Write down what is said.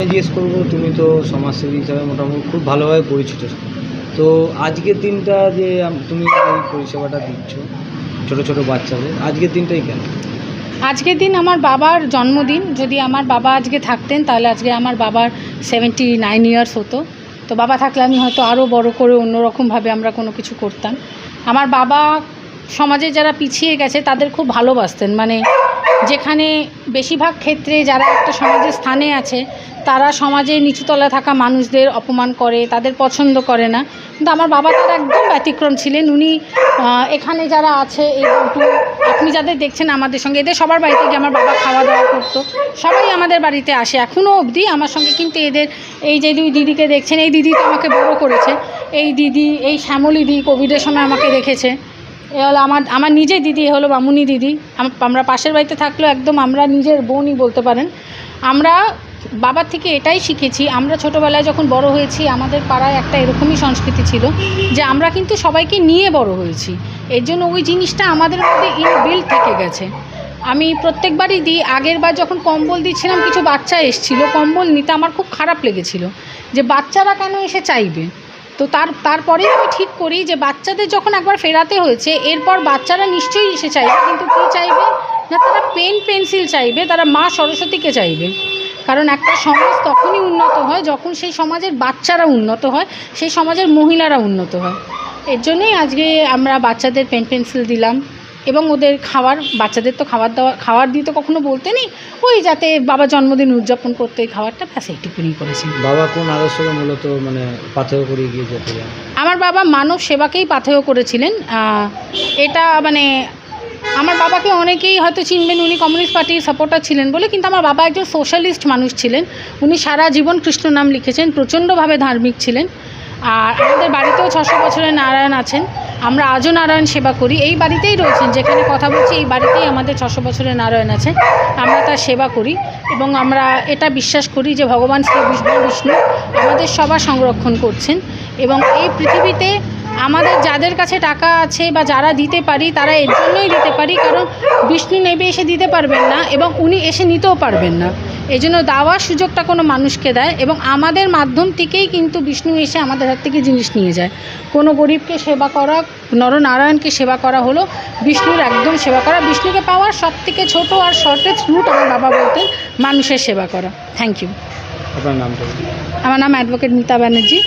জিজ্ঞেস করব, তুমি তো সমাজসেবী হিসাবে মোটামুটি খুব ভালোভাবে পরিচিত। তো আজকের দিনটা যে তুমি এই পরিষেবাটা দিচ্ছ, ছোট ছোট বাচ্চাদের, আজকের দিনটাই কেন আজকের দিন আমার বাবার জন্মদিন। যদি আমার বাবা আজকে থাকতেন, তাহলে আজকে আমার বাবার সেভেন্টি নাইন ইয়ার্স হতো। তো বাবা থাকলে আমি হয়তো আরও বড় করে অন্যরকমভাবে আমরা কোনো কিছু করতাম। আমার বাবা সমাজে যারা পিছিয়ে গেছে, তাদের খুব ভালোবাসতেন। মানে যেখানে বেশিরভাগ ক্ষেত্রে যারা একটা সমাজের স্থানে আছে, তারা সমাজে নিচুতলায় থাকা মানুষদের অপমান করে, তাদের পছন্দ করে না। কিন্তু আমার বাবা তার একদম ব্যতিক্রম ছিলেন। উনি এখানে যারা আছে এই দুটো আপনি যাদের দেখছেন আমাদের সঙ্গে, এদের সবার বাড়িতে গিয়ে আমার বাবা খাওয়া দাওয়া করতো। সবাই আমাদের বাড়িতে আসে। এখনও অবধি আমার সঙ্গে কিন্তু এদের, এই যে দুই দিদিকে দেখছেন, এই দিদি তো আমাকে বড় করেছে। এই দিদি, এই শ্যামলী দি কোভিডের সময় আমাকে দেখেছে। এ হলো আমার আমার নিজের দিদি, এ হলো মামুনি দিদি। আমরা পাশের বাড়িতে থাকলেও একদম আমরা নিজের বোনই বলতে পারেন। আমরা বাবার থেকে এটাই শিখেছি, আমরা ছোটোবেলায় যখন বড় হয়েছি, আমাদের পাড়ায় একটা এরকমই সংস্কৃতি ছিল যে আমরা কিন্তু সবাইকে নিয়ে বড় হয়েছি। এর জন্য ওই জিনিসটা আমাদের মধ্যে ইনবিল্ড থেকে গেছে। আমি প্রত্যেকবারই দিই আগের বার যখন কম্বল দিচ্ছিলাম, কিছু বাচ্চা এসছিল, কম্বল নিতে আমার খুব খারাপ লেগেছিল যে বাচ্চারা কেন এসে চাইবে? তো তার তারপরে আমি ঠিক করি যে বাচ্চাদের যখন একবার ফেরাতে হয়েছে, এরপর বাচ্চারা নিশ্চয়ই এসে চাইবে, কিন্তু কী চাইবে? না, তারা পেন পেন্সিল চাইবে, তারা মা সরস্বতীকে চাইবে। কারণ একটা সমাজ তখনই উন্নত হয় যখন সেই সমাজের বাচ্চারা উন্নত হয়, সেই সমাজের মহিলারা উন্নত হয়। এর জন্যই আজকে আমরা বাচ্চাদের পেন পেন্সিল দিলাম। এবং ওদের খাবার বাচ্চাদের তো খাবার দাওয়া খাবার দিয়ে তো কখনো বলতে নেই। ওই যাতে বাবা জন্মদিন উদযাপন করতে এই খাবারটা ব্যাস এইটুকুনি করেছি। বাবা কোন আদর্শকে মূলত মানে পাথেয় করে গিয়ে আমার বাবা মানব সেবাকেই পাথেয় করেছিলেন। এটা মানে আমার বাবাকে অনেকেই হয়তো চিনবেন উনি কমিউনিস্ট পার্টির সাপোর্টার ছিলেন বলে কিন্তু আমার বাবা একজন সোশ্যালিস্ট মানুষ ছিলেন। উনি সারা জীবন কৃষ্ণ নাম লিখেছেন প্রচণ্ডভাবে ধার্মিক ছিলেন। আর আমাদের বাড়িতেও ছশো বছরের নারায়ণ আছেন। আমরা আজও নারায়ণ সেবা করি। এই বাড়িতেই রয়েছেন। যেখানে কথা বলছি, এই বাড়িতেই আমাদের ছশো বছরের নারায়ণ আছেন। আমরা তার সেবা করি এবং আমরা এটা বিশ্বাস করি যে ভগবান শ্রী বিষ্ণু বিষ্ণু আমাদের সবার সংরক্ষণ করছেন এবং এই পৃথিবীতে আমাদের যাদের কাছে টাকা আছে বা যারা দিতে পারি, তারা এর জন্যই দিতে পারি, কারণ বিষ্ণু নেবে এসে দিতে পারবেন না এবং উনি এসে নিতেও পারবেন না। এই জন্য দেওয়ার সুযোগটা কোনো মানুষকে দেয় এবং আমাদের মাধ্যম থেকেই কিন্তু বিষ্ণু এসে আমাদের হাত থেকে জিনিস নিয়ে যায়। কোনো গরিবকে সেবা করা নরনারায়ণকে সেবা করা হলো বিষ্ণুর একদম সেবা করা। বিষ্ণুকে পাওয়ার সব থেকে ছোটো আর শর্টেস্ট রুট আমার বাবা বলতেন মানুষের সেবা করা। থ্যাংক ইউ আপনার নামটা আমার নাম অ্যাডভোকেট মিতা ব্যানার্জি।